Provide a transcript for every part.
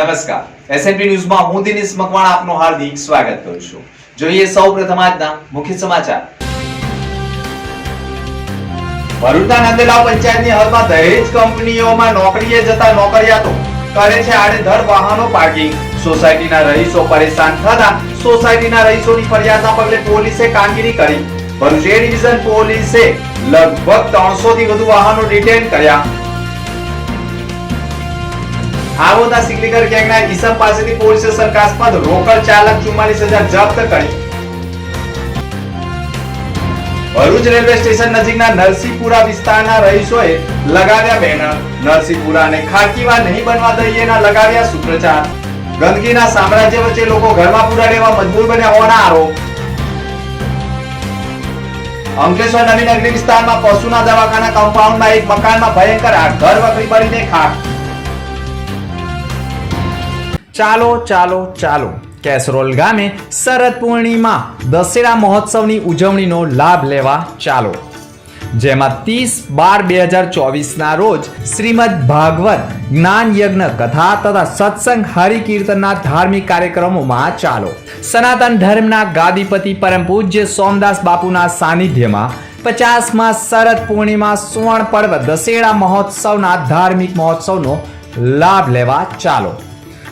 નમસ્કાર. એસએનપી ન્યૂઝમાં હું દિનેશ મકવાણા આપનું હાર્દિક સ્વાગત કરું છું. જોઈએ સૌપ્રથમ આજના મુખ્ય સમાચાર. ભરૂચના નંદલાવ પંચાયતની હદમાં દહેજ કંપનીઓમાં નોકરીએ જતા નોકરિયાતો. કરે છે આડેધડ વાહનો પાર્કિંગ. સોસાયટીના રહીશો પરેશાન થતા સોસાયટીના રહીશોની ફરિયાદના પગલે પોલીસે કામગીરી કરી. ભરૂચ ડિવિઝન પોલીસે લગભગ ત્રણસો થી વધુ વાહનો ડિટેન કર્યા. આમોદના સિગ્નેચર ગેંગના ઈસમ પાસેથી પોલીસે શંકાસ્પદ રોકડ ચાલક ચુમ્માલીસ હજાર જપ્ત કરી. ભરૂચ રેલવે સ્ટેશન નજીકના નરસિંહપુરા વિસ્તારના રહીશોએ લગાવ્યા બેનર. નરસિંહપુરાને ખાકીવા નહીં બનવા દઈએના લગાવ્યા સૂત્રોચ્ચાર ગંદકીના સામ્રાજ્ય વચ્ચે લોકો ઘરમાં પૂરા રહેવા મજબૂર બન્યા હોવાના આરોપ. અંકલેશ્વર નવીન અગ્નિ વિસ્તારમાં પશુના દવાખાના કમ્પાઉન્ડમાં એક મકાનમાં ભયંકર આગ. ઘર વખરી પડીને ખાક ચાલો ચાલો ચાલો. કેસરોલ ગામે શરદ પૂર્ણિમા દશેરા મહોત્સવની ઉજવણીનો લાભ લેવા ચાલો. જેમાં ત્રીસ બાર બે હજાર ચોવીસના રોજ શ્રીમદ ભાગવત જ્ઞાન યજ્ઞ કથા તથા સત્સંગ હરિકીર્તનના ધાર્મિક કાર્યક્રમોમાં ચાલો. સનાતન ધર્મના ગાદીપતિ પરમ પૂજ્ય સોમદાસ બાપુના સાનિધ્યમાં પચાસમાં શરદ પૂર્ણિમા સુવર્ણ પર્વ દશેરા મહોત્સવના ધાર્મિક મહોત્સવનો લાભ લેવા ચાલો.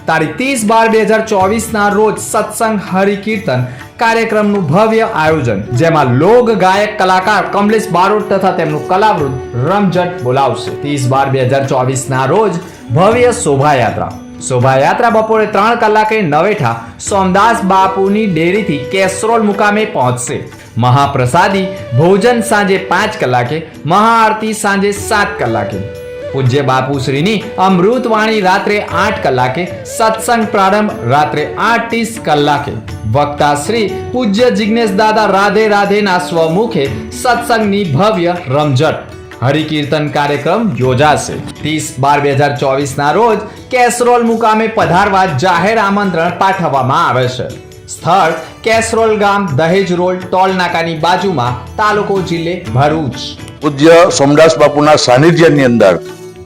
તારીખ ત્રીસ બાર બે હજાર ચોવીસના રોજ સત્સંગ હરિકીર્તન કાર્યક્રમનું ભવ્ય આયોજન, જેમાં લોક ગાયક કલાકાર કમલેશ બારોટ તથા તેમનું કલાવૃત રમઝટ બોલાવશે. ત્રીસ બાર બે હજાર ચોવીસના રોજ ભવ્ય શોભાયાત્રા. શોભાયાત્રા બપોરે ત્રણ કલાકે નવેઠા સોમદાસ બાપુની ડેરીથી કેસરોલ મુકામે પહોંચશે. મહાપ્રસાદી ભોજન સાંજે પાંચ કલાકે, મહાઆરતી સાંજે સાત કલાકે. પૂજ્ય બાપુશ્રીની અમૃતવાણી રાત્રે આઠ કલાકે, સત્સંગ પ્રારંભ રાત્રે આઠ કલાકે. વક્તા શ્રી પૂજ્ય જિજ્ઞેશ દાદા રાધે રાધેના સ્વમુખે સત્સંગની ભવ્ય રમઝટ. હરિકીર્તન કાર્યક્રમ યોજાશે. ત્રીસ બાર બે હજાર ચોવીસના રોજ કેસરોલ મુકામે પધારવા જાહેર આમંત્રણ પાઠવવામાં આવે છે. સ્થળ કેસરોલ ગામ દહેજ રોડ ટોલ નાકાની બાજુમાં તાલુકો જિલ્લે ભરૂચ. પૂજ્ય સોમદાસ બાપુના સાનિધ્યની અંદર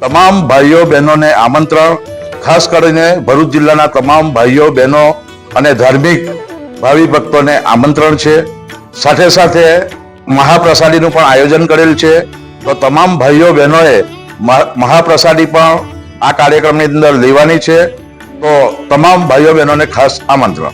તમામ ભાઈઓ, બહેનોને આમંત્રણ, ખાસ કરીને ભરૂચ જિલ્લાના તમામ ભાઈઓ, બહેનો અને ધાર્મિક ભાવિ ભક્તોને આમંત્રણ છે. સાથે સાથે મહાપ્રસાદીનું પણ આયોજન કરેલ છે. તો તમામ ભાઈઓ, બહેનોએ મહા- મહાપ્રસાદી પણ આ કાર્યક્રમની અંદર લેવાની છે. તો તમામ ભાઈઓ, બહેનોને ખાસ આમંત્રણ.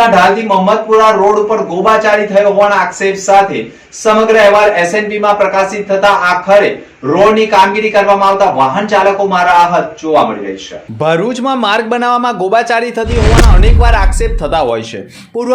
ભરૂચના ઢાલથી મોહમ્મદપુરા રોડ ઉપર ગોબાચારી થયો હોવાના આક્ષેપ સાથે સમગ્ર અહેવાલ એસએનપી માં પ્રકાશિત થતા આખરે રોડની કામગીરી કરવામાં આવતા વાહન ચાલકોમાં રાહત જોવા મળી છે. ભરૂચમાં માર્ગ બનાવવામાં ગોબાચારી થતી હોવાના અનેકવાર આક્ષેપ થતા હોય છે. પૂર્વ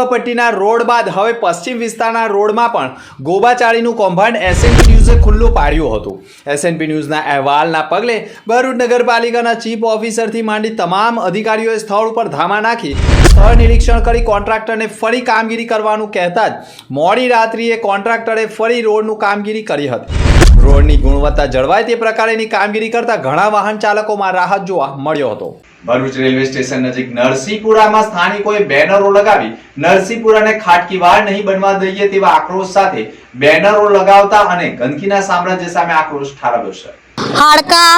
રોડ બાદ હવે પશ્ચિમ વિસ્તારના રોડમાં પણ ગોબાચારીનું કૌભાંડ એસએનપી ન્યૂઝે ખુલ્લું પાડ્યું હતું. એસએનપી ન્યૂઝના અહેવાલના પગલે ભરૂચ નગરપાલિકાના ચીફ ઓફિસરથી માંડી તમામ અધિકારીઓએ સ્થળ ઉપર ધામા નાખી સ્થળ નિરીક્ષણ કરી કોન્ટ્રાક્ટરને ફરી કામગીરી કરવાનું કહેતા જ મોડી રાત્રિએ કોન્ટ્રાક્ટરે ફરી રોડનું કામગીરી કરી હતી. રોડની ગુણવત્તા જળવાય તે પ્રકારેની કામગીરી કરતા ઘણા વાહન ચાલકોમાં રાહત જોવા મળ્યો હતો. ભરૂચ રેલવે સ્ટેશન નજીક નરસિંહપુરામાં સ્થાનિકોએ બેનરો લગાવી નરસિંહપુરાને ખાટકીવાડ નહીં બનવા દઈએ તેવા આક્રોશ સાથે બેનરો લગાવતા અને ગંદકીના સામ્રાજ્ય સામે આક્રોશ ઠાલવ્યો છે. હાડકા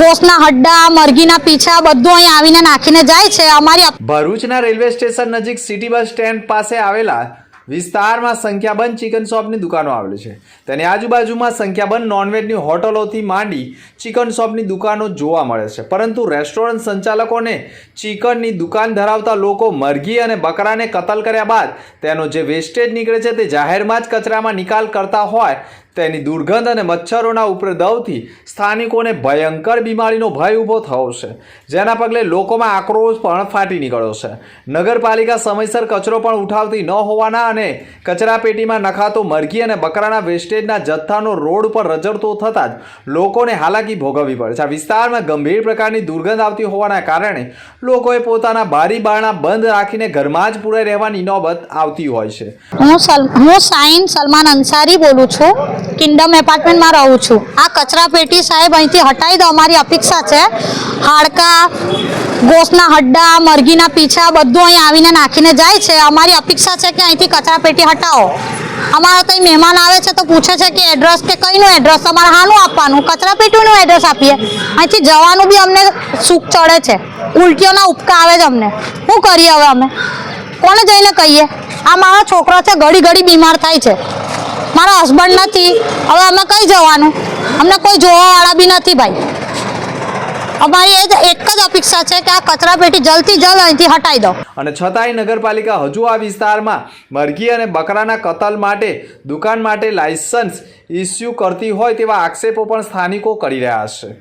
ગોસના હડ્ડા મરઘીના પીછા બધું અહીં આવીને નાખીને જાય છે. અમારી ભરૂચના રેલવે સ્ટેશન નજીક સિટી બસ સ્ટેન્ડ પાસે આવેલા વિસ્તારમાં સંખ્યાબંધ ચિકન શોપની દુકાનો આવેલી છે. તેની આજુબાજુમાં સંખ્યાબંધ નોનવેજની હોટલોથી માંડી ચિકન શોપની દુકાનો જોવા મળે છે. પરંતુ રેસ્ટોરન્ટ સંચાલકોને ચિકનની દુકાન ધરાવતા લોકો મરઘી અને બકરાને કતલ કર્યા બાદ તેનો જે વેસ્ટેજ નીકળે છે તે જાહેરમાં જ કચરામાં નિકાલ કરતા હોય તેની દુર્ગંધ અને મચ્છરોના ઉપદ્રવથી સ્થાનિકોને ભયંકર બીમારીનો ભય ઊભો થયો છે. જેના પગલે લોકોમાં આક્રોશ પણ ફાટી નીકળ્યો છે. નગરપાલિકા સમયસર કચરો પણ ઉઠાવતી ન હોવાના અને કચરાપેટીમાં નખાતો મરઘી અને બકરાના વેસ્ટેજના જથ્થાનો રોડ પર રજડતો થતાં જ લોકોને હાલાકી ભોગવવી પડે છે. આ વિસ્તારમાં ગંભીર પ્રકારની દુર્ગંધ આવતી હોવાના કારણે લોકોએ પોતાના બારી બારણા બંધ રાખીને ઘરમાં જ પૂરાઈ રહેવાની નોબત આવતી હોય છે. હું હું સાઈન સલમાન અંસારી બોલું છું. કિંગડમ એપાર્ટમેન્ટમાં રહું છું. આ કચરા પેટી સાહેબ અહીંથી હટાવી દો, અમારી અપેક્ષા છે. હાડકા, ગોસના હડ્ડા, મરઘીના પીછા બધું અહીં આવીને નાખીને જાય છે. અમારી અપેક્ષા છે કે અહીંથી કચરા પેટી હટાવો. અમારા ત્યાં મહેમાન આવે છે તો પૂછે છે કે એડ્રેસ કે કઈનું એડ્રેસ તમારે હાનું આપવાનું? કચરા પેટીનું એડ્રેસ આપીએ. અહીંથી જવાનું બી અમને સુખ ચડે છે. ઉલટીઓના ઉપકા આવે છે અમને. શું કરીએ હવે અમે? કોને જઈને કહીએ? આ મારો છોકરો છે, ઘડી ઘડી બીમાર થાય છે. મારો હસબન્ડ નથી. હવે અમે કઈ જવાનું? અમને કોઈ જોવાવાળા બી નથી ભાઈ. અમારી એ એક જ અપેક્ષા છે કે આ કચરા પેટી જલ્દથી જલ્દ અહીંથી હટાવી દો. અને છતાંય નગરપાલિકા હજુ આ વિસ્તારમાં મરઘી અને બકરાના કતલ માટે દુકાન માટે લાયસન્સ ઇસ્યુ કરતી હોય તેવા આક્ષેપો પણ સ્થાનિકો કરી રહ્યા છે.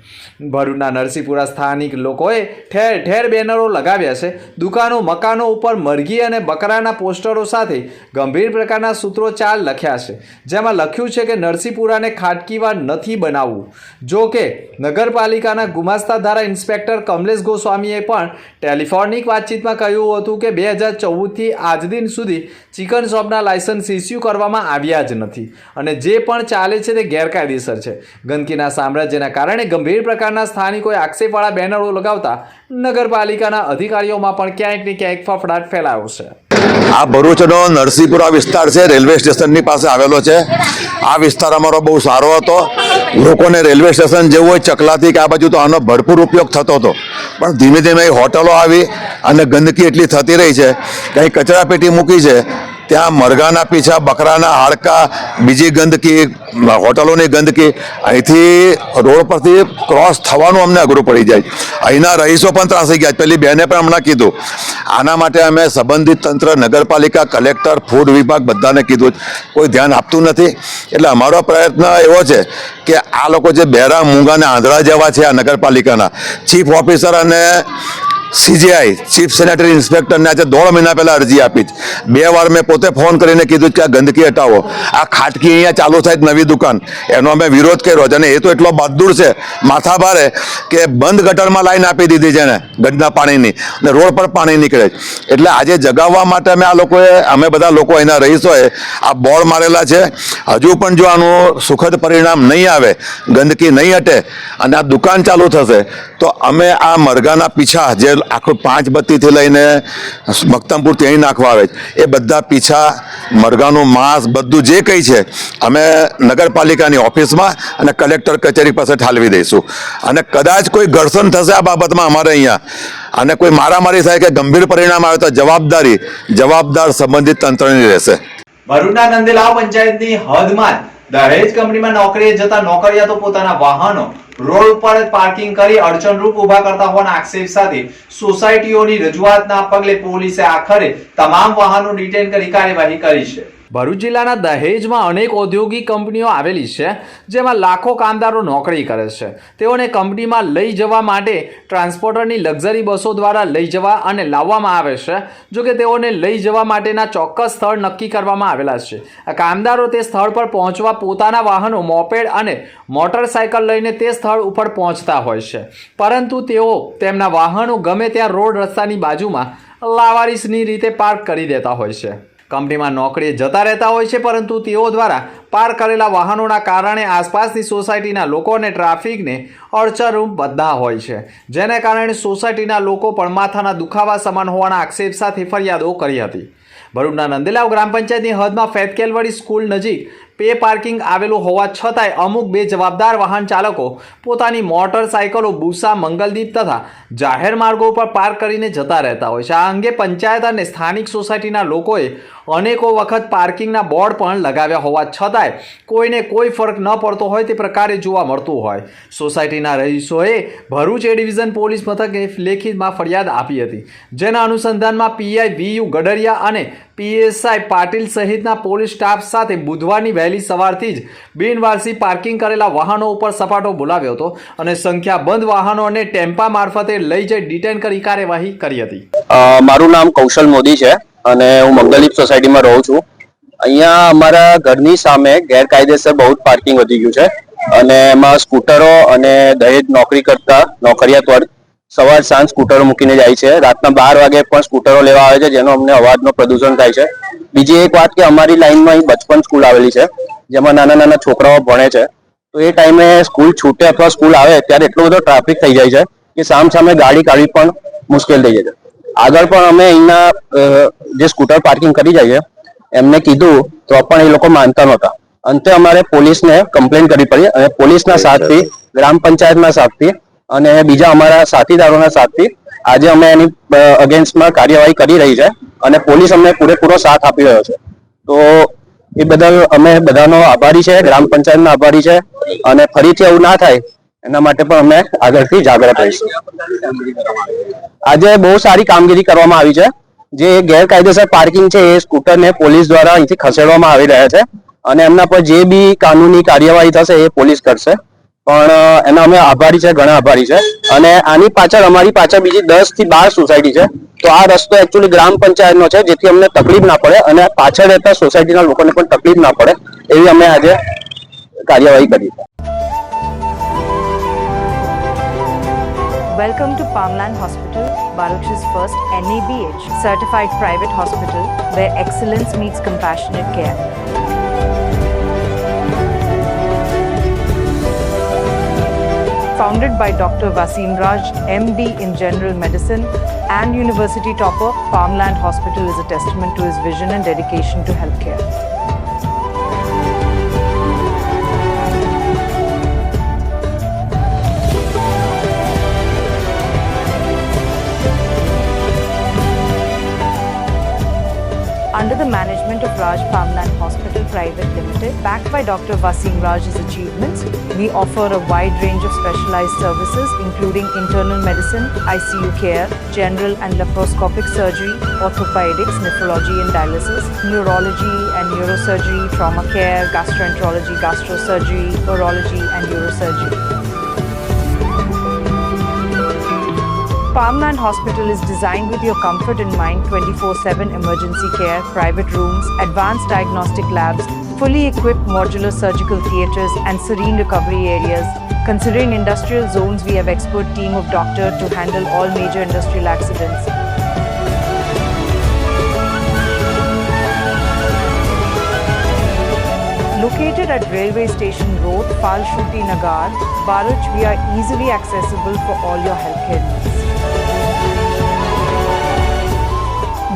ભરૂચના નરસિંહપુરા સ્થાનિક લોકોએ ઠેર ઠેર બેનરો લગાવ્યા છે. દુકાનો, મકાનો ઉપર મરઘી અને બકરાના પોસ્ટરો સાથે ગંભીર પ્રકારના સૂત્રોચ્ચાર લખ્યા છે. જેમાં લખ્યું છે કે નરસિંહપુરાને ખાટકીવાર નથી બનાવવું. જો કે, નગરપાલિકાના ગુમાસ્તા ધારા ઇન્સ્પેક્ટર કમલેશ ગોસ્વામીએ પણ ટેલિફોનિક વાતચીતમાં કહ્યું હતું કે બે હજાર ચૌદથી આજ દિન સુધી ચિકન શોપના લાયસન્સ ઇસ્યુ કરવામાં આવ્યા જ નથી. અને જે પણ ચાલે છે તે ગેરકાયદેસર છે. ગંદકીના સામ્રાજ્યના કારણે ગંભીર પ્રકારના સ્થાનિકોએ આક્ષેપવાળા બેનરો લગાવતા નગરપાલિકાના અધિકારીઓમાં પણ ક્યાંક ને ક્યાંક ફફડાટ ફેલાયો છે. આ ભરૂચનો નરસિંહપુરા વિસ્તાર છે, રેલવે સ્ટેશનની પાસે આવેલો છે. આ વિસ્તાર અમારો બહુ સારો હતો. લોકોને રેલવે સ્ટેશન જેવું હોય ચકલાથી કે આ બાજુ તો આનો ભરપૂર ઉપયોગ થતો હતો. પણ ધીમે ધીમે હોટલો આવી અને ગંદકી એટલી થતી રહી છે કંઈ કચરાપેટી મૂકી છે. ત્યાં મરઘાના પીછા, બકરાના હાડકા, બીજી ગંદકી, હોટલોની ગંદકી. અહીંથી રોડ પરથી ક્રોસ થવાનું અમને અઘરું પડી જાય. અહીંના રહીશો પણ ત્રાસી ગયા. પેલી બેને પણ હમણાં કીધું. આના માટે અમે સંબંધિત તંત્ર, નગરપાલિકા, કલેક્ટર, ફૂડ વિભાગ બધાને કીધું. કોઈ ધ્યાન આપતું નથી. એટલે અમારો પ્રયત્ન એવો છે કે આ લોકો જે બેરા મૂંગા અને આંધળા જેવા છે આ નગરપાલિકાના, ચીફ ઓફિસર અને સીજીઆઈ ચીફ સેનેટરી ઇન્સ્પેક્ટરને આજે દોઢ મહિના પહેલાં અરજી આપી. બે વાર મેં પોતે ફોન કરીને કીધું કે આ ગંદકી હટાવો આ ખાટકી અહીંયા ચાલુ થાય નવી દુકાન એનો અમે વિરોધ કર્યો છે અને એ તો એટલો બહાદુર છે, માથા ભારે, કે બંધ ગટરમાં લાઈન આપી દીધી છે ને ગંદના પાણીની અને રોડ પર પાણી નીકળે. એટલે આજે જગાવવા માટે અમે આ લોકોએ, અમે બધા લોકો એના રહીશોએ આ બોર્ડ મારેલા છે હજુ પણ જો આનું સુખદ પરિણામ નહીં આવે, ગંદકી નહીં હટે અને આ દુકાન ચાલુ થશે, તો અમે આ મરઘાના પીછા જે આખું પાંચ બત્તીથી લઈને મક્તમપુર ત્યાં નાખવા આવે છે. એ બધા પીછા મરઘાનું માંસ બધું જે કંઈ છે, અમે નગરપાલિકાની ઓફિસમાં અને કલેક્ટર કચેરી પાસે ઠાલવી દઈશું. અને કદાચ કોઈ ઘર્ષણ થશે આ બાબતમાં અમારે અહીંયા. અને કોઈ મારામારી થાય કે ગંભીર પરિણામ આવે તો જવાબદારી, જવાબદાર સંબંધિત તંત્રની રહેશે. ભરૂચના નંદેલાવ પંચાયતની હદમાં દહેજ કંપનીમાં નોકરીએ જતા નોકરિયાતો પોતાના વાહનો, રોડ ઉપર પાર્કિંગ કરી અડચણરૂપ ઊભા કરતા હોવાના આક્ષેપ સાથે સોસાયટીઓની રજૂઆતના પગલે પોલીસે આખરે તમામ વાહનો ડિટેન કરી કાર્યવાહી કરી છે. ભરૂચ જિલ્લાના દહેજમાં અનેક ઔદ્યોગિક કંપનીઓ આવેલી છે, જેમાં લાખો કામદારો નોકરી કરે છે. તેઓને કંપનીમાં લઈ જવા માટે ટ્રાન્સપોર્ટરની લક્ઝરી બસો દ્વારા લઈ જવા અને લાવવામાં આવે છે જો કે તેઓને લઈ જવા માટેના ચોક્કસ સ્થળ નક્કી કરવામાં આવેલા છે. આ કામદારો તે સ્થળ પર પહોંચવા પોતાના વાહનો, મોપેડ અને મોટરસાયકલ લઈને તે સ્થળ ઉપર પહોંચતા હોય છે. પરંતુ તેઓ તેમના વાહનો ગમે ત્યાં રોડ રસ્તાની બાજુમાં લાવારીસની રીતે પાર્ક કરી દેતા હોય છે. કંપનીમાં નોકરીએ જતા રહેતા હોય છે, પરંતુ તેઓ દ્વારા પાર્ક કરેલા વાહનોના કારણે આસપાસની સોસાયટીના લોકો અને ટ્રાફિકને અડચણરૂપ બધા હોય છે. જેને કારણે સોસાયટીના લોકો પણ માથાના દુખાવા સમાન હોવાના આક્ષેપ સાથે ફરિયાદો કરી હતી. ભરૂચના નંદેલાવ ગ્રામ પંચાયતની હદમાં ફેતકેલવાડી સ્કૂલ નજીક પે પાર્કિંગ આવેલું હોવા છતાંય અમુક બે જવાબદાર વાહન ચાલકો પોતાની મોટરસાયકલો બુસા, મંગલદીપ તથા જાહેર માર્ગો ઉપર પાર્ક કરીને જતા રહેતા હોય છે. આ અંગે પંચાયત અને સ્થાનિક સોસાયટીના લોકોએ અનેકો વખત પાર્કિંગના બોર્ડ પણ લગાવ્યા હોવા છતાંય કોઈને કોઈ ફરક ન પડતો હોય તે પ્રકારે જોવા મળતું હોય. સોસાયટીના રહીશોએ ભરૂચ એ ડિવિઝન પોલીસ મથકે લેખિતમાં ફરિયાદ આપી હતી. જેના અનુસંધાનમાં પીઆઈ વીયુ ગડરિયા અને પીએસઆઈ પાટીલ સહિતના પોલીસ સ્ટાફ સાથે બુધવારની વહેલી સવારથી જ બિનવારસી પાર્કિંગ કરેલા વાહનો ઉપર સપાટો બોલાવ્યો હતો અને સંખ્યાબંધ વાહનોને ટેમ્પા મારફતે લઈ જઈ ડિટેન કરી કાર્યવાહી કરી હતી. મારું નામ કૌશલ મોદી છે અને હું મંગલદીપ સોસાયટીમાં રહું છું. અહીંયા અમારા ઘરની સામે ગેરકાયદેસર બહુ પાર્કિંગ વધી ગયું છે અને એમાં સ્કૂટરો અને દહેજ નોકરી કરતા નોકરિયાત વર્ગ સવાર સાંજ સ્કૂટરો મૂકીને જાય છે. રાતના બાર વાગે પણ સ્કૂટરો લેવા આવે છે જેનો અમને અવાજનો પ્રદૂષણ થાય છે. બીજી એક વાત કે અમારી લાઈનમાં અહીં બચપન સ્કૂલ આવેલી છે જેમાં નાના નાના છોકરાઓ ભણે છે. તો એ ટાઈમે સ્કૂલ છૂટે અથવા સ્કૂલ આવે ત્યારે એટલો બધો ટ્રાફિક થઈ જાય છે કે સામ સામે ગાડી કાઢવી પણ મુશ્કેલ થઈ જાય છે. આગળ પણ અમે અહીંના જે સ્કૂટર પાર્કિંગ કરી જાય છે એમને કીધું તો પણ એ લોકો માનતા નહોતા. અંતે અમારે પોલીસને કમ્પ્લેન કરવી પડી અને પોલીસના સાથથી ગ્રામ પંચાયતના સાથથી અને બીજા અમારા સાથીદારોના સાથથી આજે અમે એની અગેન્સ્ટમાં કાર્યવાહી કરી રહી છે અને પોલીસ અમને પૂરેપૂરો સાથ આપી રહ્યો છે. તો એ બદલ અમે બધાનો આભારી છે, ગ્રામ પંચાયતના આભારી છે અને ફરીથી એવું ના થાય એના માટે પણ અમે આગળથી જાગૃત રહીશું. આજે બહુ સારી કામગીરી કરવામાં આવી છે. જે ગેરકાયદેસર પાર્કિંગ છે એ સ્કૂટરને પોલીસ દ્વારા અહીંથી ખસેડવામાં આવી રહ્યા છે અને એમના પર જે બી કાનૂની કાર્યવાહી થશે એ પોલીસ કરશે. પણ એના અમે આભારી છે ઘણા આભારી છે. અને આની પાછળ અમારી પાછળ બીજી દસથી બાર સોસાયટી છે. તો આ રસ્તો એકચ્યુઅલી ગ્રામ પંચાયતનો છે જેથી અમને તકલીફ ના પડે અને પાછળ રહેતા સોસાયટીના લોકોને પણ તકલીફ ના પડે એવી અમે આજે કાર્યવાહી કરી છે. Welcome to Palmland Hospital, Baruch's first NABH certified private hospital where excellence meets compassionate care. Founded by Dr. Vasim Raj, MD in General Medicine and University topper, Palmland Hospital is a testament to his vision and dedication to healthcare. By Dr. Vasim Raj's achievements, we offer a wide range of specialized services including internal medicine, ICU care, general and laparoscopic surgery, orthopedics, nephrology and dialysis, neurology and neurosurgery, trauma care, gastroenterology, gastrosurgery, urology and neurosurgery. Palmland Hospital is designed with your comfort in mind 24 7 emergency care, private rooms, advanced diagnostic labs, fully equipped modular surgical theatres, and serene recovery areas. Considering industrial zones, we have expert team of doctors to handle all major industrial accidents. Located at Railway Station Road, Falshuti Nagar, Baruch, we are easily accessible for all your healthcare needs.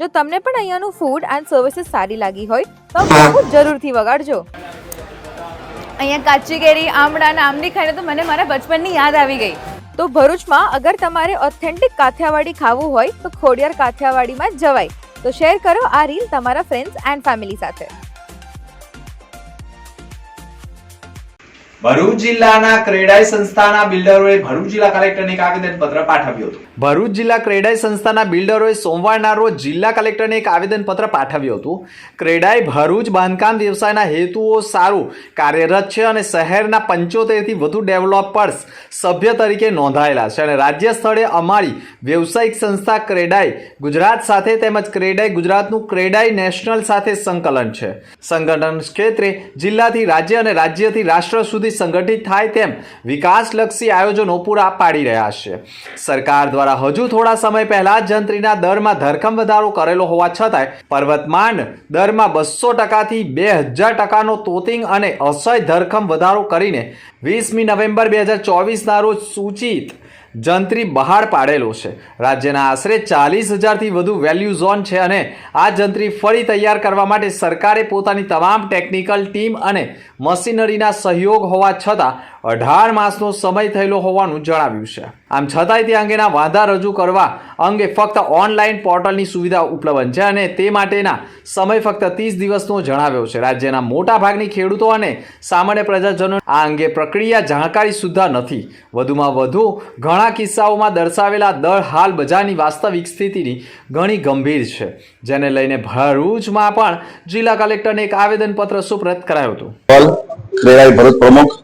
જો તમને પણ અહીંયાનું food and services સારી લાગી હોય તો બહુ જરૂરથી વગાડજો. અહીંયા કાચી કેરી આમળા અને આમલી ખાઈને તો મને મારા બચપનની યાદ આવી ગઈ. તો ભરૂચમાં અગર તમારે ઓથેન્ટિક કાઠિયાવાડી ખાવું હોય તો ખોડિયાર કાઠિયાવાડીમાં જ જવાય. તો શેર કરો આ રીલ તમારા ફ્રેન્ડ્સ એન્ડ ફેમિલી સાથે. ભરૂચ જિલ્લાના ક્રેડાઈ સંસ્થાના બિલ્ડરોએ ભરૂચ જિલ્લા કલેક્ટરને એક પત્ર પાઠવ્યો હતું. ભરૂચ જિલ્લા ક્રેડાઈ સંસ્થાના બિલ્ડરોએ સોમવારના રોજ જિલ્લા કલેક્ટરને એક આવેદનપત્ર પાઠવ્યું હતું. ક્રેડાઈ ભરૂચ બાંધકામ વ્યવસાયના હેતુઓ સારું, કાર્યરત છે અને શહેરના પંચોતેરથી વધુ ડેવલપર્સ સભ્ય તરીકે નોંધાયેલા છે અને રાજ્ય સ્થળે અમારી વ્યવસાયિક સંસ્થા ક્રેડાઈ ગુજરાત સાથે તેમજ ક્રેડાઈ ગુજરાતનું ક્રેડાઈ નેશનલ સાથે સંકલન છે. સંગઠન ક્ષેત્રે જિલ્લાથી રાજ્ય અને રાજ્યથી રાષ્ટ્ર સુધી સંગઠિત થાય તેમ વિકાસલક્ષી આયોજનો પૂરા પાડી રહ્યા છે. સરકાર દ્વારા હજુ થોડા સમય પહેલા જંત્રીના દરમાં ધરખમ વધારો કરેલો હોવા છતાંય પર્વતમાંડ દરમાં બસો ટકાથી બે હજાર ટકાનો તોતિંગ અને અસહ્ય ધરખમ વધારો કરીને વીસમી નવેમ્બર બે હજાર ચોવીસના રોજ સૂચિત જંત્રી બહાર પાડેલો છે. રાજ્યના આશરે ચાલીસ હજારથી વધુ વેલ્યુ ઝોન છે અને આ જંત્રી ફરી તૈયાર કરવા માટે સરકારે પોતાની તમામ ટેકનિકલ ટીમ અને મશીનરીના સહયોગ હોવા છતાં અઢાર માસનો સમય થયેલો હોવાનું જણાવ્યું છે. આમ છતાંય તે અંગેના વાંધા રજૂ કરવા અંગે ફક્ત ઓનલાઈન પોર્ટલની સુવિધા ઉપલબ્ધ છે અને તે માટેના સમય ફક્ત ત્રીસ દિવસનો જણાવ્યો છે. રાજ્યના મોટાભાગની ખેડૂતો અને સામાન્ય પ્રજાજનો આ અંગે પ્રક્રિયા જાણકારી સુદ્ધા નથી. વધુમાં વધુ, ઘણા કિસ્સાઓમાં દર્શાવેલા દર હાલ બજારની વાસ્તવિક સ્થિતિની ઘણી ગંભીર છે, જેને લઈને ભરૂચમાં પણ જિલ્લા કલેક્ટરને એક આવેદનપત્ર સુપ્રત કરાયું હતું. ભરૂચ પ્રમુખ.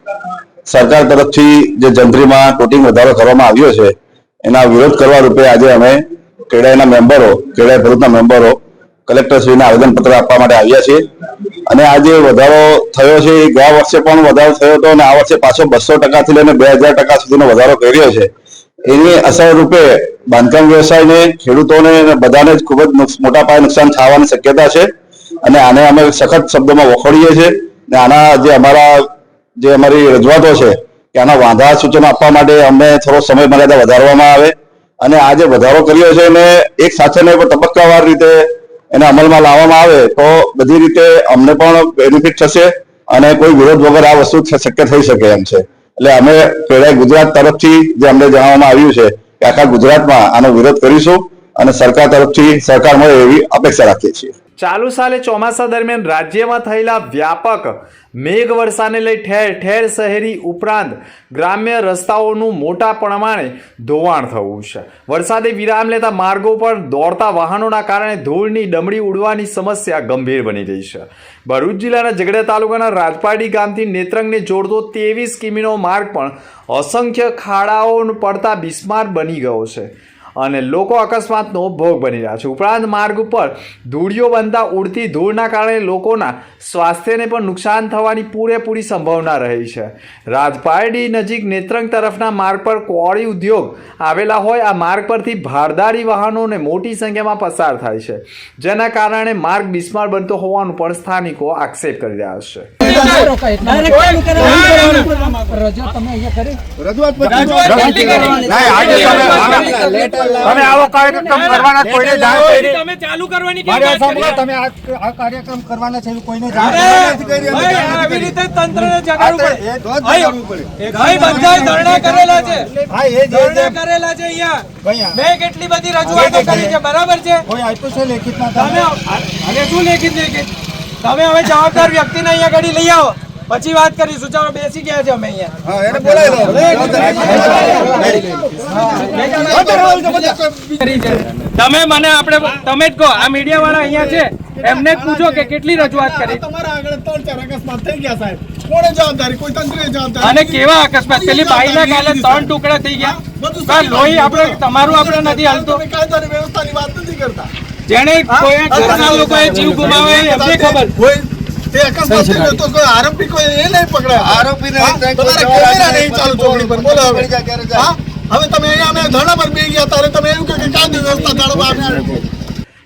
સરકાર તરફથી જે જંત્રીમાં કોટિંગ વધારો કરવામાં આવ્યો છે, એના વિરોધ કરવા રૂપે આજે અમે કેડાઈના મેમ્બરો કેડાઈ ભરૂચના મેમ્બરો કલેક્ટરશ્રીને આવેદનપત્ર આપવા માટે આવ્યા છીએ. અને આ જે વધારો થયો છે, એ ગયા વર્ષે પણ વધારો થયો હતો અને આ વર્ષે પાછો બસો ટકાથી લઈને બે હજાર ટકા સુધીનો વધારો કર્યો છે. એની અસર રૂપે બાંધકામ વ્યવસાયને, ખેડૂતોને બધાને જ ખૂબ જ મોટા પાયે નુકસાન થવાની શક્યતા છે. અને આને અમે સખત શબ્દોમાં વખોડીએ છીએ. અને આના જે અમારા, જે અમારી રજૂઆતો છે, કે આના વાંધા સૂચનો આપવા માટે અમને થોડો સમય મર્યાદા વધારવામાં આવે. અને આ જે વધારો કર્યો છે, એને એક સાથે તબક્કાવાર રીતે એને અમલમાં લાવવામાં આવે તો બધી રીતે અમને પણ બેનિફિટ થશે અને કોઈ વિરોધ વગર આ વસ્તુ શક્ય થઈ શકે એમ છે. એટલે અમે પેઢાઈ ગુજરાત તરફથી જે અમને જણાવવામાં આવ્યું છે કે આખા ગુજરાતમાં આનો વિરોધ કરીશું અને સરકાર તરફથી સરકાર મળે એવી અપેક્ષા રાખીએ છીએ. ચાલુ સાલે ચોમાસા દરમિયાન રાજ્યમાં થયેલા વ્યાપક મેઘ વર્ષાને લઈ ઠેર ઠેર શહેરી ઉપરાંત ગ્રામ્ય રસ્તાઓનું મોટા પ્રમાણે ધોવાણ થયું છે. વરસાદે વિરામ લેતા માર્ગો પર દોડતા વાહનોના કારણે ધૂળની ડમડી ઉડવાની સમસ્યા ગંભીર બની રહી છે. ભરૂચ જિલ્લાના ઝઘડા તાલુકાના રાજપાડી ગામથી નેત્રંગને જોડતો ત્રેવીસ કિમીનો માર્ગ પણ અસંખ્ય ખાડાઓ પડતા બિસ્માર બની ગયો છે. અને લોકો અકસ્માતનો ભોગ બની રહ્યા છે. ઉપરાંત માર્ગ ઉપર ધૂળીઓ બનતા ઉડતી ધૂળના કારણે લોકોના સ્વાસ્થ્યને પણ નુકસાન થવાની પૂરેપૂરી સંભાવના રહી છે. રાજપારડી નજીક નેત્રંગ તરફના માર્ગ પર કોળી ઉદ્યોગ આવેલા હોય, આ માર્ગ પરથી ભારદારી વાહનોને મોટી સંખ્યામાં પસાર થાય છે. જેના કારણે માર્ગ બિસ્માર બનતો હોવાનું પણ સ્થાનિકો આક્ષેપ કરી રહ્યા છે. તમે આવો કાર્યક્રમ કરવાના કોઈને જાણ તમે ચાલુ કરવાની કેમ સાંભળો તમે આ આ કાર્યક્રમ કરવાના છે કોઈને જાણ અરે, નથી કરી. અમે ભાઈ, જાણ આવી રીતે તંત્રને જગાડવું હા, તો એ તો જ ભાઈ, જગાડવું પડે. ભાઈ બધાએ ધરણા કરેલા છે. હા એ જે કરેલા છે અહીંયા. મેં કેટલી બધી રજૂઆતો કરી છે બરાબર છે? કોઈ આપ્યું છે લેખિતમાં તમે તમે શું લેખિત લેખિત? તમે હવે જવાબદાર વ્યક્તિને અહીંયા ઘડી લઈ આવો. પછી વાત કરીશું. ચાલો બેસી ગયા છે અમે અહીંયા. તમે મને આપણે તમે જ કહો આ મીડિયા વાળા અહીંયા છે. એમને જ પૂછો કે કેટલી રજૂઆત કરી. તમારા આગળ ત્રણ ચાર અકસ્માત થઈ ગયા સાહેબ. કોણે જવાબદારી? કોઈ તંત્રે જવાબદારી અને કેવા અકસ્માત? પેલી બાઈના કાલે ત્રણ ટુકડા થઈ ગયા. બધું લોહી આપણે તમારું આપણે નથી હાલતું. કાયદાની વ્યવસ્થાની વાત નથી કરતા. જેને કોઈ ઘરના લોકોએ જીવ ગુમાવે એ એમને ખબર. કોઈ તે અકસ્માત થયો તો કોઈ આરોપી કોઈ એ નહીં પકડાયા આરોપી તમારા કેમેરા નહીં ચાલુ ચોકડી પર બોલો હવે. હા? હવે તમે અહીંયા અમે ધરણા પર બે ગયા તારે તમે એવું કે કાંદી વ્યવસ્થા જાળવવા અમે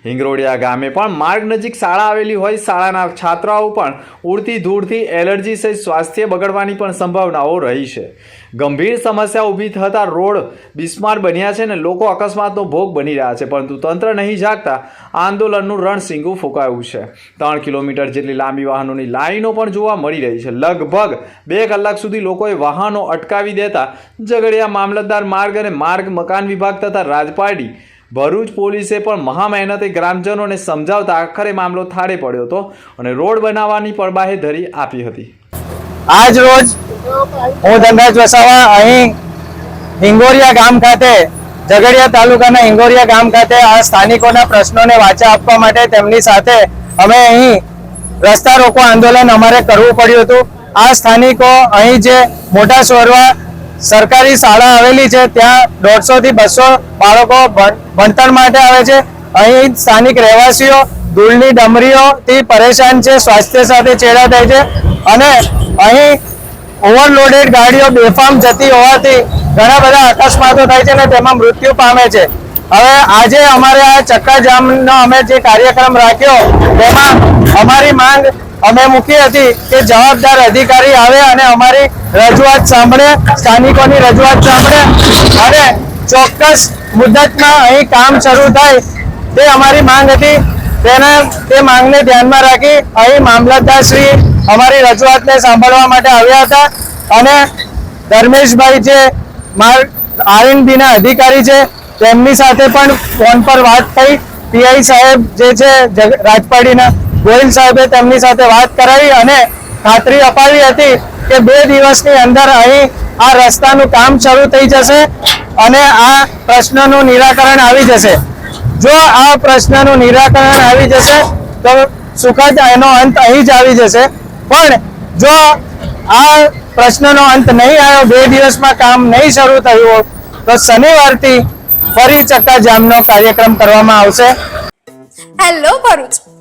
હિંગરોડિયા ગામે પણ માર્ગ નજીક શાળા આવેલી હોય શાળાના છાત્રાઓ પણ ઉડતી ધૂળથી એલર્જી સહિત સ્વાસ્થ્ય બગડવાની પણ સંભાવનાઓ રહી છે. ગંભીર સમસ્યા ઊભી થતાં રોડ બિસ્માર બન્યા છે ને લોકો અકસ્માતનો ભોગ બની રહ્યા છે, પરંતુ તંત્ર નહીં જાગતા આંદોલનનું રણસિંગું ફૂંકાયું છે. ત્રણ કિલોમીટર જેટલી લાંબી વાહનોની લાઈનો પણ જોવા મળી રહી છે. લગભગ બે કલાક સુધી લોકોએ વાહનો અટકાવી દેતા ઝઘડિયા મામલતદાર માર્ગ અને માર્ગ મકાન વિભાગ તથા રાજપારડી ભરૂચ પોલીસે પણ મહા મહેનતે ગ્રામજનોને સમજાવતા આખરે મામલો થાળે પડ્યો હતો અને રોડ બનાવવાની પણ ધરી આપી હતી. આજ રોજ હું ધનરાજ વસાવા અહીં હિંગોરિયા ગામ ખાતે, ઝઘડિયા તાલુકાના હિંગોરિયા ગામ ખાતે આ સ્થાનિકોના પ્રશ્નોને વાચા આપવા માટે તેમની સાથે અમે અહીં રસ્તા રોકો આંદોલન અમારે કરવું પડ્યું હતું. આ સ્થાનિકો અહીં જે મોટા સોરવા સરકારી શાળા આવેલી છે, ત્યાં દોઢસો થી બસો બાળકો ભણ- ભણતર માટે આવે છે. અહીં સ્થાનિક રહેવાસીઓ ધૂળની ડમરીઓથી પરેશાન છે, સ્વાસ્થ્ય સાથે ચેડા થાય છે અને અહીં ઓવરલોડેડ ગાડીઓ બેફામ જતી હોવાથી ઘણા બધા અકસ્માતો થાય છે અને તેમાં મૃત્યુ પામે છે. હવે આજે અમારે આ ચક્કાજામનો અમે જે કાર્યક્રમ રાખ્યો, તેમાં અમારી માંગ અમે મૂકી હતી કે જવાબદાર અધિકારી આવે અને અમારી રજૂઆત સાંભળે, સ્થાનિકોની રજૂઆત સાંભળે અને ચોક્કસ મુદતમાં અહીં કામ શરૂ થાય તે અમારી માંગ હતી. તેના, તે માંગને ધ્યાનમાં રાખી અહીં મામલતદારશ્રી અમારી રજૂઆતને સાંભળવા માટે આવ્યા હતા અને ધર્મેશભાઈ જે માર આરએનબી ના અધિકારી છે, તેમની સાથે પણ ફોન પર વાત થઈ. પીઆઈ સાહેબ જે છે રાજપાડીના ગોયલ સાહેબે તેમની સાથે વાત કરાવી અને ખાતરી અપાવી હતી કે બે દિવસની અંદર અહીં આ રસ્તાનું કામ શરૂ થઈ જશે અને આ પ્રશ્નનું નિરાકરણ આવી જશે. જો આ પ્રશ્નનું નિરાકરણ આવી જશે, તો સુખદ એનો અંત અહીં જ આવી જશે. પણ જો આ પ્રશ્નનો અંત નહીં આવ્યો, બે દિવસમાં કામ નહીં શરૂ થયું તો શનિવારથી ફરી ચક્કાજામનો કાર્યક્રમ કરવામાં આવશે. Hello Bharuch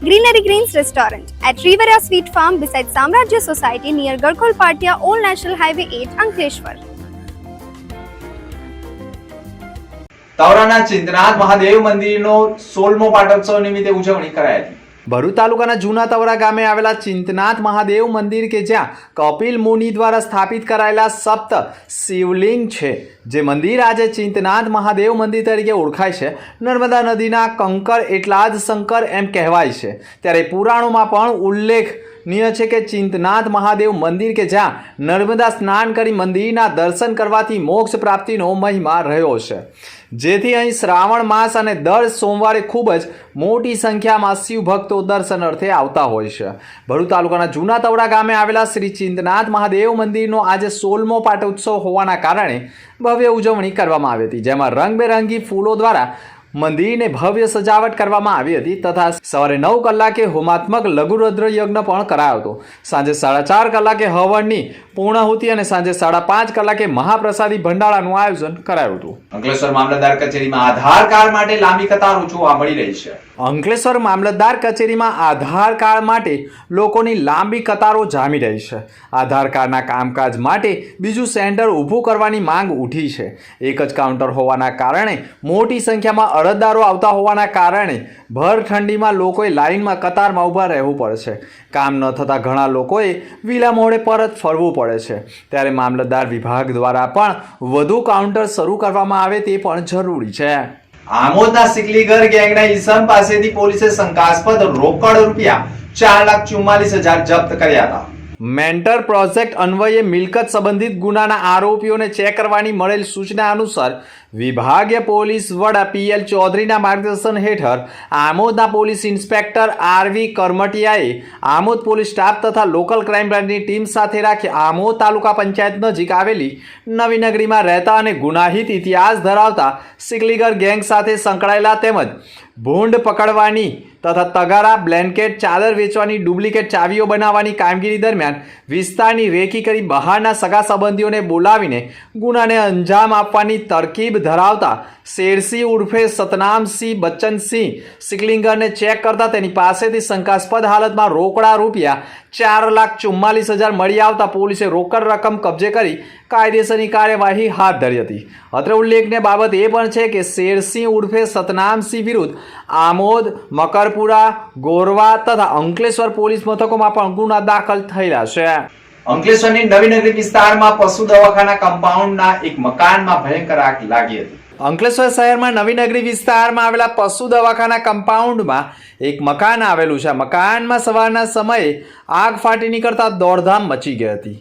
Greenery Greens Restaurant at Rivera Sweet Farm beside Samrajya Society near Garkol Patia, Old National Highway 8, Ankleshwar. તવરાના ચિંતનાથ Mahadev મંદિરનો સોળમો પાટોત્સવ નિમિત્તે ઉજવણી કરાઈ હતી ભરૂચ તાલુકાના જૂના તવરા ગામે આવેલા ચિંતનાથ મહાદેવ મંદિર કે જ્યાં કપિલ મુનિ દ્વારા સ્થાપિત કરાયેલા સપ્ત શિવલિંગ છે, જે મંદિર આજે ચિંતનાથ મહાદેવ મંદિર તરીકે ઓળખાય છે. નર્મદા નદીના કંકર એટલા જ શંકર એમ કહેવાય છે. ત્યારે પુરાણોમાં પણ ઉલ્લેખનીય છે કે ચિંતનાથ મહાદેવ મંદિર કે જ્યાં નર્મદા સ્નાન કરી મંદિરના દર્શન કરવાથી મોક્ષ પ્રાપ્તિનો મહિમા રહ્યો છે. જેથી અહીં શ્રાવણ માસ અને દર સોમવારે ખૂબ જ મોટી સંખ્યામાં શિવ ભક્તો દર્શન અર્થે આવતા હોય છે. ભરૂચ તાલુકાના જૂના તવડા ગામે આવેલા શ્રી ચિંતનાથ મહાદેવ મંદિરનો આજે સોળમો પાટોત્સવ હોવાના કારણે ભવ્ય ઉજવણી કરવામાં આવી હતી, જેમાં રંગબેરંગી ફૂલો દ્વારા મંદિરને ભવ્ય સજાવટ કરવામાં આવી હતી તથા સવારે નવ કલાકે હોમાત્મક લઘુરુદ્ર યજ્ઞ પણ કરાયો હતો. સાંજે સાડા ચાર કલાકે હવનની પૂર્ણાહુતિ અને સાંજે સાડા પાંચ કલાકે મહાપ્રસાદી ભંડારાનું આયોજન કરાયું હતું. અંકલેશ્વર મામલતદાર કચેરીમાં આધાર કાર્ડ માટે લાંબી કતારો જોવા મળી રહી છે. અંકલેશ્વર મામલતદાર કચેરીમાં આધાર કાર્ડ માટે લોકોની લાંબી કતારો જામી રહી છે. આધાર કાર્ડના કામકાજ માટે બીજું સેન્ટર ઊભું કરવાની માંગ ઉઠી છે. એક જ કાઉન્ટર હોવાના કારણે મોટી સંખ્યામાં અરજદારો આવતા હોવાના કારણે ભર ઠંડીમાં લોકોએ લાઇનમાં કતારમાં ઊભા રહેવું પડે છે. કામ ન થતાં ઘણા લોકોએ વિલા મોડે પરત ફરવું પડે છે. ત્યારે મામલતદાર વિભાગ દ્વારા પણ વધુ કાઉન્ટર શરૂ કરવામાં આવે તે પણ જરૂરી છે. આમોદના સિકલીગર ગેંગના ઈસમ પાસેથી પોલીસે શંકાસ્પદ રોકડ રૂપિયા ચાર લાખ ચુમ્માલીસ હજાર જપ્ત કર્યા હતા. મેન્ટર પ્રોજેક્ટ અન્વયે મિલકત સંબંધિત ગુનાના આરોપીઓને ચેક કરવાની મળેલ સૂચના અનુસાર વિભાગીય પોલીસ વડા પીએલ ચૌધરીના માર્ગદર્શન હેઠળ આમોદના પોલીસ ઇન્સ્પેક્ટર આરવી કરમટિયાએ આમોદ પોલીસ સ્ટાફ તથા લોકલ ક્રાઇમ બ્રાન્ચની ટીમ સાથે રાખી આમોદ તાલુકા પંચાયત નજીક આવેલી નવીનગરીમાં રહેતા અને ગુનાહિત ઇતિહાસ ધરાવતા સિકલીગર ગેંગ સાથે સંકળાયેલા તેમજ ભૂંડ પકડવાની તથા તગારા, બ્લેન્કેટ, ચાદર વેચવાની ડુપ્લિકેટ ચાવીઓ બનાવવાની કામગીરી દરમિયાન વિસ્તારની રેકી કરી બહારના સગા સંબંધીઓને બોલાવીને ગુનાને અંજામ આપવાની તરકીબ ધરાવતા શેરસિંહ ઉર્ફે સતનામસિંહ બચ્ચનસિંહ સિકલિંગરને ચેક કરતા તેની પાસેથી શંકાસ્પદ હાલતમાં રોકડા રૂપિયા ચાર લાખ ચુમ્માલીસ હજાર મળી આવતા પોલીસે રોકડ રકમ કબજે કરી કાયદેસરની કાર્યવાહી હાથ ધરી હતી. અત્રે ઉલ્લેખનીય બાબત એ પણ છે કે શેરસિંહ ઉર્ફે સતનામસિંહ વિરુદ્ધ આમોદ, મકરપુરા, ગોરવા તથા અંકલેશ્વર પોલીસ મથકોમાં પણ ગુના દાખલ થયેલા છે. અંકલેશ્વરની નવીનગરી વિસ્તારમાં પશુ દવાખાના કમ્પાઉન્ડના એક મકાનમાં ભયંકર આગ લાગી હતી. અંકલેશ્વર શહેરમાં નવીનગરી વિસ્તારમાં આવેલા પશુ દવાખાના કમ્પાઉન્ડમાં એક મકાન આવેલું છે. મકાનમાં સવારના સમયે આગ ફાટી નીકળતા દોડધામ મચી ગઈ હતી.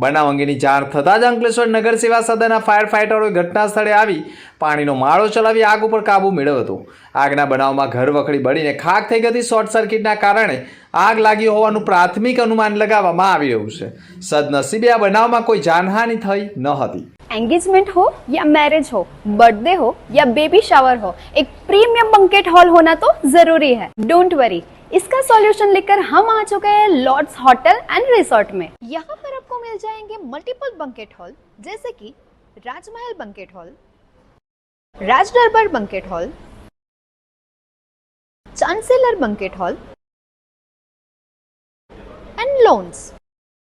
બનાવ અંગેની જાણ થતાં જ અંકલેશ્વર નગર સેવા સદનના ફાયર ફાઇટરોએ ઘટના સ્થળે આવી પાણીનો માળો ચલાવી આગ ઉપર કાબુ મેળવ્યો હતો આગના બનાવમાં ઘર વખડી બળીને ખાક થઈ ગઈ હતી શોર્ટ સર્કિટના કારણે આગ લાગી હોવાનું પ્રાથમિક અનુમાન લગાવવામાં આવી રહ્યું છે સદનસીબે આ બનાવમાં કોઈ જાનહાનિ થઈ ન હતી एंगेजमेंट हो या मैरिज हो बर्थडे हो या बेबी शावर हो एक प्रीमियम बंकेट हॉल होना तो जरूरी है डोंट वरी इसका सॉल्यूशन लेकर हम आ चुके हैं लॉर्ड्स होटल एंड रिसोर्ट में। यहाँ पर आपको मिल जाएँगे मल्टीपल बंकेट हॉल जैसे कि राजमहल banquet hall Raj Darbar banquet hall chancellor banquet hall and lawns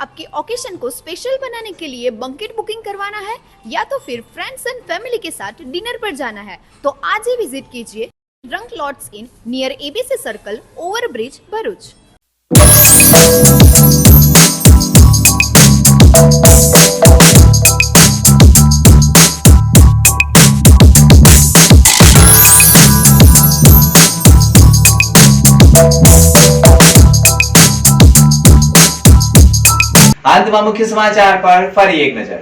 आपके ओकेशन को स्पेशल बनाने के लिए बंकेट बुकिंग करवाना है, या तो फिर फ्रेंड्स एंड फैमिली के साथ डिनर पर जाना है। तो आज ही विज़िट कीजिए रंक lots in near ABC circle over bridge Bharuch અંતમાં મુખ્ય સમાચાર પર ફરી એક નજર.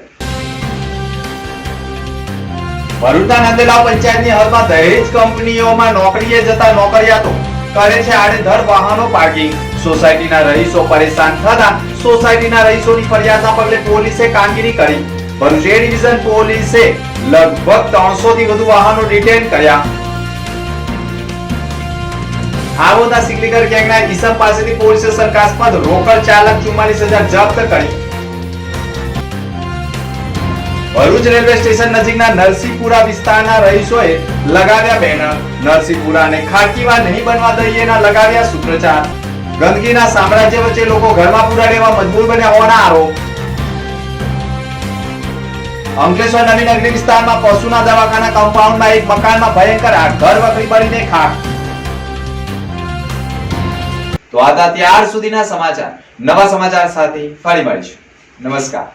ભરૂચના નંદલાવ પંચાયતની હદમાં દહેજ કંપનીઓમાં નોકરીએ જતા નોકરિયાતો કરે છે આડેધડ વાહનો પાર્કિંગ. સોસાયટીના રહીશો પરેશાન થતા સોસાયટીના રહીશોની ફરિયાદના પગલે પોલીસે કામગીરી કરી. ભરૂચ ડિવિઝન પોલીસે લગભગ ત્રણસો થી વધુ વાહનો ડિટેન કર્યા. આમોદના સિકલીગર ગેંગના ઈસમ પાસેથી પોલીસે શંકાસ્પદ રોકડ ચાર લાખ ચુમ્માલીસ હજાર જપ્ત કરી. ભરૂચ રેલવે સ્ટેશન નજીકના નરસિંહપુરા વિસ્તારના રહીશોએ લગાવ્યા બેનર. નરસિંહપુરાને ખાકીવા નહીં બનવા દઈએના લગાવ્યા સૂત્રચાર ગંદકીના સામ્રાજ્ય વચ્ચે લોકો ઘરમાં પૂરા રહેવા મજબૂર બન્યા હોવાના આરોપ. અંકલેશ્વર નવીનગરી વિસ્તારમાં પશુના દવાખાના કમ્પાઉન્ડમાં એક મકાનમાં ભયંકર આગ. ઘર વખરી પડીને ખાક તો આ હતા ત્યાર સુધીના સમાચાર નવા સમાચાર સાથે ફરી મળીશું નમસ્કાર.